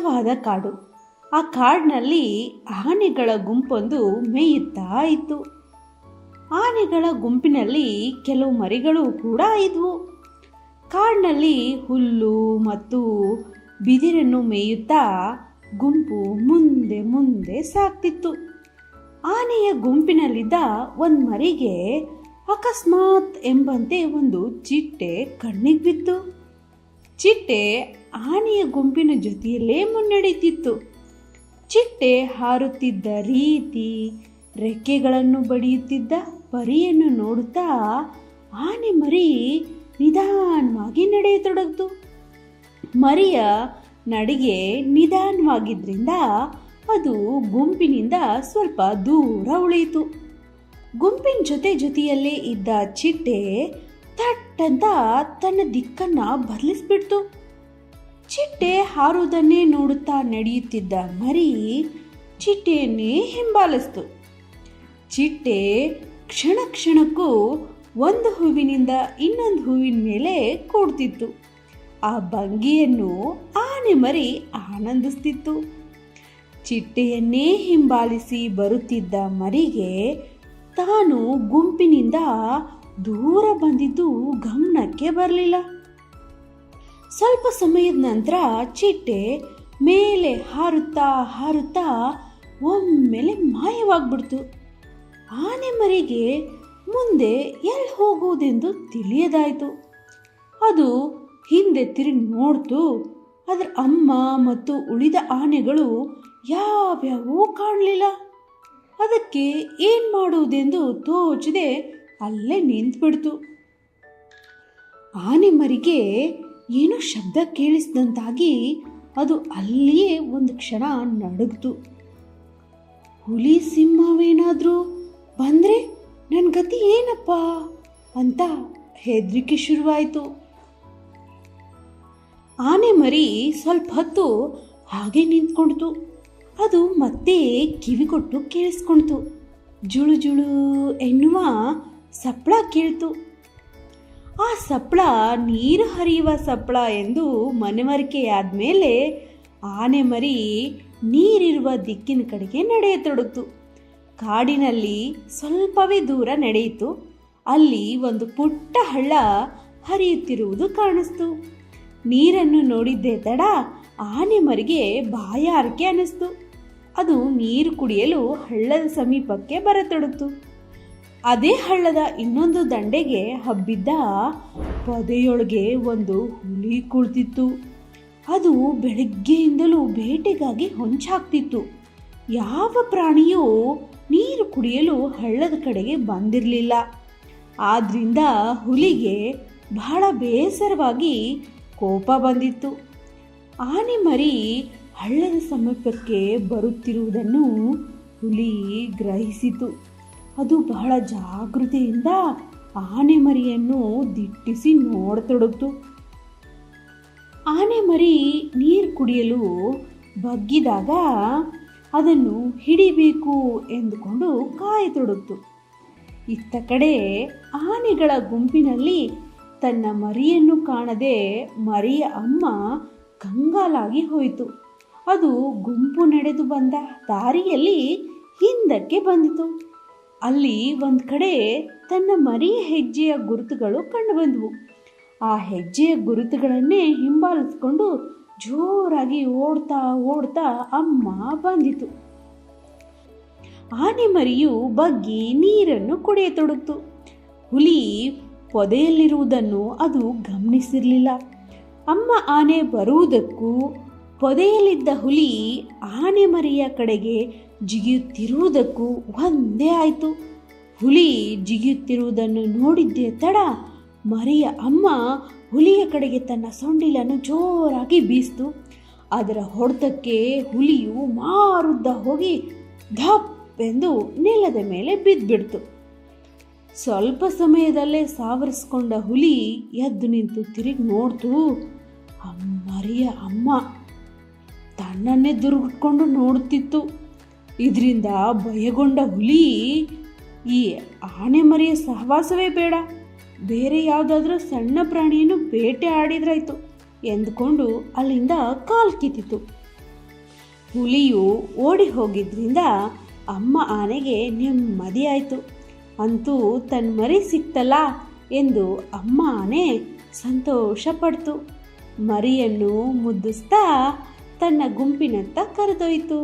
ದಟ್ಟವಾದ ಕಾಡು. ಆ ಕಾಡಿನಲ್ಲಿ ಆನೆಗಳ ಗುಂಪೊಂದು ಮೇಯುತ್ತಾ ಇತ್ತು. ಆನೆಗಳ ಗುಂಪಿನಲ್ಲಿ ಕೆಲವು ಮರಿಗಳು ಕೂಡ ಇದ್ವು. ಕಾಡಿನಲ್ಲಿ ಹುಲ್ಲು ಮತ್ತು ಬಿದಿರನ್ನು ಮೇಯುತ್ತಾ ಗುಂಪು ಮುಂದೆ ಮುಂದೆ ಸಾಕ್ತಿತ್ತು ಆನೆಯ ಗುಂಪಿನಲ್ಲಿದ್ದ ಒಂದು ಮರಿಗೆ ಅಕಸ್ಮಾತ್ ಎಂಬಂತೆ ಒಂದು ಚಿಟ್ಟೆ ಕಣ್ಣಿಗೆ ಬಿತ್ತು. ಚಿಟ್ಟೆ ಆನೆಯ ಗುಂಪಿನ ಜೊತೆಯಲ್ಲೇ ಮುನ್ನಡೆಯುತ್ತಿತ್ತು ಚಿಟ್ಟೆ ಹಾರುತ್ತಿದ್ದ ರೀತಿ ರೆಕ್ಕೆಗಳನ್ನು ಬಡಿಯುತ್ತಿದ್ದ ಪರಿಯನ್ನು ನೋಡುತ್ತಾ ಆನೆ ಮರಿ ನಿಧಾನವಾಗಿ ನಡೆಯತೊಡಗಿತು. ಮರಿಯ ನಡಿಗೆ ನಿಧಾನವಾಗಿದ್ದರಿಂದ ಅದು ಗುಂಪಿನಿಂದ ಸ್ವಲ್ಪ ದೂರ ಉಳಿಯಿತು. ಗುಂಪಿನ ಜೊತೆ ಜೊತೆಯಲ್ಲೇ ಇದ್ದ ಚಿಟ್ಟೆ ಥಟ್ಟಂತ ತನ್ನ ದಿಕ್ಕನ್ನ ಬದಲಿಸ್ಬಿಡ್ತು ಚಿಟ್ಟೆ ಹಾರುವುದನ್ನೇ ನೋಡುತ್ತಾ ನಡೆಯುತ್ತಿದ್ದ ಮರಿ ಚಿಟ್ಟೆಯನ್ನೇ ಹಿಂಬಾಲಿಸ್ತು. ಚಿಟ್ಟೆ ಕ್ಷಣ ಕ್ಷಣಕ್ಕೂ ಒಂದು ಹೂವಿನಿಂದ ಇನ್ನೊಂದು ಹೂವಿನ ಮೇಲೆ ಕೂಡ್ತಿತ್ತು. ಆ ಭಂಗಿಯನ್ನು ಆನೆ ಮರಿ ಆನಂದಿಸ್ತಿತ್ತು. ಚಿಟ್ಟೆಯನ್ನೇ ಹಿಂಬಾಲಿಸಿ ಬರುತ್ತಿದ್ದ ಮರಿಗೆ ತಾನು ಗುಂಪಿನಿಂದ ದೂರ ಬಂದಿದ್ದು ಗಮನಕ್ಕೆ ಬರಲಿಲ್ಲ. ಸ್ವಲ್ಪ ಸಮಯದ ನಂತರ ಚಿಟ್ಟೆ ಮೇಲೆ ಹಾರುತ್ತಾ ಹಾರುತ್ತಾ ಒಮ್ಮೆಲೆ ಮಾಯವಾಗ್ಬಿಡ್ತು. ಆನೆ ಮರಿಗೆ ಮುಂದೆ ಎಲ್ಲಿ ಹೋಗುವುದೆಂದು ತಿಳಿಯದಾಯಿತು. ಅದು ಹಿಂದೆ ತಿರುಗಿ ನೋಡ್ತು. ಅದರ ಅಮ್ಮ ಮತ್ತು ಉಳಿದ ಆನೆಗಳು ಯಾವ್ಯಾವೂ ಕಾಣಲಿಲ್ಲ. ಅದಕ್ಕೆ ಏನು ಮಾಡುವುದೆಂದು ತೋಚದೆ ಅಲ್ಲೇ ನಿಂತ್ಬಿಡ್ತು. ಆನೆ ಮರಿಗೆ ಏನೋ ಶಬ್ದ ಕೇಳಿಸಿದಂತಾಗಿ ಅದು ಅಲ್ಲಿಯೇ ಒಂದು ಕ್ಷಣ ನಡುಗ್ತು. ಹುಲಿ ಸಿಂಹವೇನಾದರೂ ಬಂದ್ರೆ ನನ್ನ ಗತಿ ಏನಪ್ಪ ಅಂತ ಹೆದರಿಕೆ ಶುರುವಾಯಿತು. ಆನೆ ಮರಿ ಸ್ವಲ್ಪ ಹೊತ್ತು ಹಾಗೆ ನಿಂತ್ಕೊಳ್ತು ಅದು ಮತ್ತೆ ಕಿವಿ ಕೊಟ್ಟು ಕೇಳಿಸ್ಕೊಳ್ತು ಜುಳು ಜುಳು ಎನ್ನುವ ಸಪ್ಪಳ ಕೇಳ್ತು. ಆ ಸಪ್ಪಳ ನೀರು ಹರಿಯುವ ಸಪ್ಪಳ ಎಂದು ಮನವರಿಕೆಯಾದ ಮೇಲೆ ಆನೆ ಮರಿ ನೀರಿರುವ ದಿಕ್ಕಿನ ಕಡೆಗೆ ನಡೆಯತೊಡಗಿತು. ಕಾಡಿನಲ್ಲಿ ಸ್ವಲ್ಪವೇ ದೂರ ನಡೆಯಿತು. ಅಲ್ಲಿ ಒಂದು ಪುಟ್ಟ ಹಳ್ಳ ಹರಿಯುತ್ತಿರುವುದು ಕಾಣಿಸ್ತು. ನೀರನ್ನು ನೋಡಿದ್ದೇ ತಡ ಆನೆ ಮರಿಗೆ ಬಾಯಾರಿಕೆ ಅನ್ನಿಸ್ತು. ಅದು ನೀರು ಕುಡಿಯಲು ಹಳ್ಳದ ಸಮೀಪಕ್ಕೆ ಬರತೊಡಗಿತು. ಅದೇ ಹಳ್ಳದ ಇನ್ನೊಂದು ದಂಡೆಗೆ ಹಬ್ಬಿದ್ದ ಪೊದೆಯೊಳಗೆ ಒಂದು ಹುಲಿ ಕುಳಿತಿತ್ತು. ಅದು ಬೆಳಗ್ಗೆಯಿಂದಲೂ ಬೇಟೆಗಾಗಿ ಹೊಂಚಾಗ್ತಿತ್ತು. ಯಾವ ಪ್ರಾಣಿಯೂ ನೀರು ಕುಡಿಯಲು ಹಳ್ಳದ ಕಡೆಗೆ ಬಂದಿರಲಿಲ್ಲ. ಆದ್ರಿಂದ ಹುಲಿಗೆ ಬಹಳ ಬೇಸರವಾಗಿ ಕೋಪ ಬಂದಿತ್ತು. ಆನೆ ಮರಿ ಹಳ್ಳದ ಸಮೀಪಕ್ಕೆ ಬರುತ್ತಿರುವುದನ್ನು ಹುಲಿ ಗ್ರಹಿಸಿತು. ಅದು ಬಹಳ ಜಾಗೃತಿಯಿಂದ ಆನೆ ಮರಿಯನ್ನು ದಿಟ್ಟಿಸಿ ನೋಡತೊಡಗಿತು. ಆನೆ ಮರಿ ನೀರು ಕುಡಿಯಲು ಬಗ್ಗಿದಾಗ ಅದನ್ನು ಹಿಡಿಬೇಕು ಎಂದುಕೊಂಡು ಕಾಯತೊಡಗಿತು. ಇತ್ತ ಕಡೆ ಆನೆಗಳ ಗುಂಪಿನಲ್ಲಿ ತನ್ನ ಮರಿಯನ್ನು ಕಾಣದೆ ಮರಿಯ ಅಮ್ಮ ಕಂಗಾಲಾಗಿ ಹೋಯಿತು. ಅದು ಗುಂಪು ನಡೆದು ಬಂದ ದಾರಿಯಲ್ಲಿ ಹಿಂದಕ್ಕೆ ಬಂದಿತು. ಅಲ್ಲಿ ಒಂದು ಕಡೆ ತನ್ನ ಮರಿ ಹೆಜ್ಜೆಯ ಗುರುತುಗಳು ಕಂಡುಬಂದವು ಆ ಹೆಜ್ಜೆಯ ಗುರುತುಗಳನ್ನೇ ಹಿಂಬಾಲಿಸ್ಕೊಂಡು ಜೋರಾಗಿ ಓಡ್ತಾ ಓಡ್ತಾ ಅಮ್ಮ ಬಂದಿತು. ಆನೆ ಮರಿಯು ಬಗ್ಗಿ ನೀರನ್ನು ಕುಡಿಯತೊಡಗಿತು. ಹುಲಿ ಪೊದೆಯಲ್ಲಿರುವುದನ್ನು ಅದು ಗಮನಿಸಿರಲಿಲ್ಲ. ಅಮ್ಮ ಆನೆ ಬರುವುದಕ್ಕೂ ಪೊದೆಯಲ್ಲಿದ್ದ ಹುಲಿ ಆನೆ ಮರಿಯ ಕಡೆಗೆ ಜಿಗಿಯುತ್ತಿರುವುದಕ್ಕೂ ಒಂದೇ ಆಯಿತು. ಹುಲಿ ಜಿಗಿಯುತ್ತಿರುವುದನ್ನು ನೋಡಿದ್ದೆ ತಡ ಮರಿಯ ಅಮ್ಮ ಹುಲಿಯ ಕಡೆಗೆ ತನ್ನ ಸೊಂಡಿಲನ್ನು ಜೋರಾಗಿ ಬೀಸ್ತು. ಅದರ ಹೊಡೆತಕ್ಕೆ ಹುಲಿಯು ಮಾರುದ್ದ ಹೋಗಿ ಧಪ್ಪೆಂದು ನೆಲದ ಮೇಲೆ ಬಿದ್ದುಬಿಡ್ತು. ಸ್ವಲ್ಪ ಸಮಯದಲ್ಲೇ ಸಾವರಿಸ್ಕೊಂಡ ಹುಲಿ ಎದ್ದು ನಿಂತು ತಿರುಗಿ ನೋಡ್ತು ಮರಿಯ ಅಮ್ಮ ತನ್ನನ್ನೇ ದುರ್ಗಿಟ್ಕೊಂಡು ನೋಡುತ್ತಿತ್ತು ಇದರಿಂದ ಭಯಗೊಂಡ ಹುಲಿ ಈ ಆನೆ ಮರಿಯ ಸಹವಾಸವೇ ಬೇಡ. ಬೇರೆ ಯಾವುದಾದ್ರೂ ಸಣ್ಣ ಪ್ರಾಣಿಯನ್ನು ಬೇಟೆ ಆಡಿದ್ರಾಯ್ತು ಎಂದುಕೊಂಡು ಅಲ್ಲಿಂದ ಕಾಲ್ ಕಿತ್ತಿತು ಹುಲಿಯು ಓಡಿ ಹೋಗಿದ್ರಿಂದ ಅಮ್ಮ ಆನೆಗೆ ನೆಮ್ಮದಿ ಆಯಿತು. ಅಂತೂ ತನ್ನ ಮರಿ ಸಿಕ್ತಲ್ಲ ಎಂದು ಅಮ್ಮ ಆನೆ ಸಂತೋಷ ಪಡ್ತು. ಮರಿಯನ್ನು ಮುದ್ದಿಸ್ತಾ ತನ್ನ ಗುಂಪಿನತ್ತ ಕರೆದೊಯ್ತು